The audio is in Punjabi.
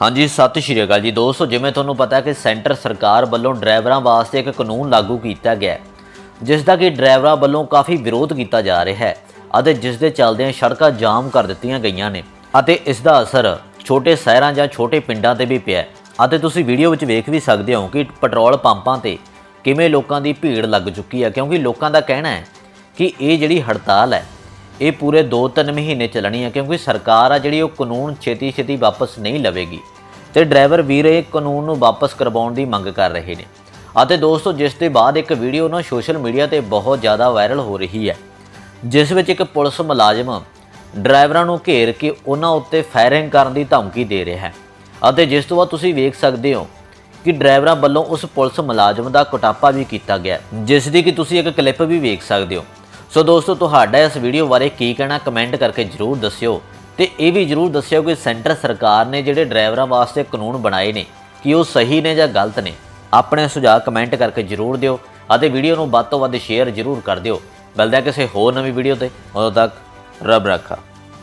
ਹਾਂਜੀ, ਸਤਿ ਸ਼੍ਰੀ ਅਕਾਲ ਜੀ। ਦੋਸਤੋ, ਜਿਵੇਂ ਤੁਹਾਨੂੰ ਪਤਾ ਹੈ ਕਿ ਸੈਂਟਰ ਸਰਕਾਰ ਵੱਲੋਂ ਡਰਾਈਵਰਾਂ ਵਾਸਤੇ ਇੱਕ ਕਾਨੂੰਨ ਲਾਗੂ ਕੀਤਾ ਗਿਆ ਹੈ, ਜਿਸ ਦਾ ਕਿ ਡਰਾਈਵਰਾਂ ਵੱਲੋਂ ਕਾਫੀ ਵਿਰੋਧ ਕੀਤਾ ਜਾ ਰਿਹਾ ਹੈ ਅਤੇ ਜਿਸ ਦੇ ਚੱਲਦਿਆਂ ਸੜਕਾਂ ਜਾਮ ਕਰ ਦਿੱਤੀਆਂ ਗਈਆਂ ਨੇ ਅਤੇ ਇਸ ਦਾ ਅਸਰ ਛੋਟੇ ਸ਼ਹਿਰਾਂ ਜਾਂ ਛੋਟੇ ਪਿੰਡਾਂ ਤੇ ਵੀ ਪਿਆ ਹੈ। ਅਤੇ ਤੁਸੀਂ ਵੀਡੀਓ ਵਿੱਚ ਵੇਖ ਵੀ ਸਕਦੇ ਹੋ ਕਿ ਪੈਟਰੋਲ ਪੰਪਾਂ ਤੇ ਕਿਵੇਂ ਲੋਕਾਂ ਦੀ ਭੀੜ ਲੱਗ ਚੁੱਕੀ ਹੈ, ਕਿਉਂਕਿ ਲੋਕਾਂ ਦਾ ਕਹਿਣਾ ਹੈ ਕਿ ਇਹ ਜਿਹੜੀ ਹੜਤਾਲ ਹੈ ਇਹ ਪੂਰੇ 2-3 ਮਹੀਨੇ ਚੱਲਣੀ ਹੈ ਕਿਉਂਕਿ ਸਰਕਾਰ ਆ ਜਿਹੜੀ ਉਹ ਕਾਨੂੰਨ ਛੇਤੀ ਛੇਤੀ ਵਾਪਸ ਨਹੀਂ ਲਵੇਗੀ। ਤੇ ਡਰਾਈਵਰ ਵੀਰ ਇਹ ਕਾਨੂੰਨ ਨੂੰ ਵਾਪਸ ਕਰਵਾਉਣ ਦੀ ਮੰਗ ਕਰ ਰਹੇ ਨੇ। ਅਤੇ ਦੋਸਤੋ, ਜਿਸ ਦੇ ਬਾਅਦ ਇੱਕ ਵੀਡੀਓ ਨਾ ਸੋਸ਼ਲ ਮੀਡੀਆ ਤੇ ਬਹੁਤ ਜ਼ਿਆਦਾ ਵਾਇਰਲ ਹੋ ਰਹੀ ਹੈ, ਜਿਸ ਵਿੱਚ ਇੱਕ ਪੁਲਿਸ ਮੁਲਾਜ਼ਮ ਡਰਾਈਵਰਾਂ ਨੂੰ ਘੇਰ ਕੇ ਉਹਨਾਂ ਉੱਤੇ ਫਾਇਰਿੰਗ ਕਰਨ ਦੀ ਧਮਕੀ ਦੇ ਰਿਹਾ ਹੈ। ਅਤੇ ਜਿਸ ਤੋਂ ਬਾਅਦ ਤੁਸੀਂ ਵੇਖ ਸਕਦੇ ਹੋ ਕਿ ਡਰਾਈਵਰਾਂ ਵੱਲੋਂ ਉਸ ਪੁਲਿਸ ਮੁਲਾਜ਼ਮ ਦਾ ਕੁਟਾਪਾ ਵੀ ਕੀਤਾ ਗਿਆ, ਜਿਸ ਦੀ ਕਿ ਤੁਸੀਂ ਇੱਕ ਕਲਿੱਪ ਵੀ ਵੇਖ ਸਕਦੇ ਹੋ। ਸੋ ਦੋਸਤੋ, ਤੁਹਾਡਾ ਇਸ ਵੀਡੀਓ ਬਾਰੇ ਕੀ ਕਹਿਣਾ ਕਮੈਂਟ ਕਰਕੇ ਜਰੂਰ ਦੱਸਿਓ ਤੇ ਇਹ ਵੀ ਜਰੂਰ ਦੱਸਿਓ ਕਿ ਸੈਂਟਰ ਸਰਕਾਰ ਨੇ ਜਿਹੜੇ ਡਰਾਈਵਰਾਂ ਵਾਸਤੇ ਕਾਨੂੰਨ ਬਣਾਏ ਨੇ, ਕਿ ਉਹ ਸਹੀ ਨੇ ਜਾਂ ਗਲਤ ਨੇ, ਆਪਣੇ ਸੁਝਾਅ ਕਮੈਂਟ ਕਰਕੇ ਜਰੂਰ ਦਿਓ ਅਤੇ ਵੀਡੀਓ ਨੂੰ ਵੱਧ ਤੋਂ ਵੱਧ ਸ਼ੇਅਰ ਜਰੂਰ ਕਰ ਦਿਓ। ਮਿਲਦੇ ਕਿਸੇ ਹੋਰ ਨਵੀਂ ਵੀਡੀਓ ਤੇ, ਉਦੋਂ ਤੱਕ ਰੱਬ ਰੱਖਾ।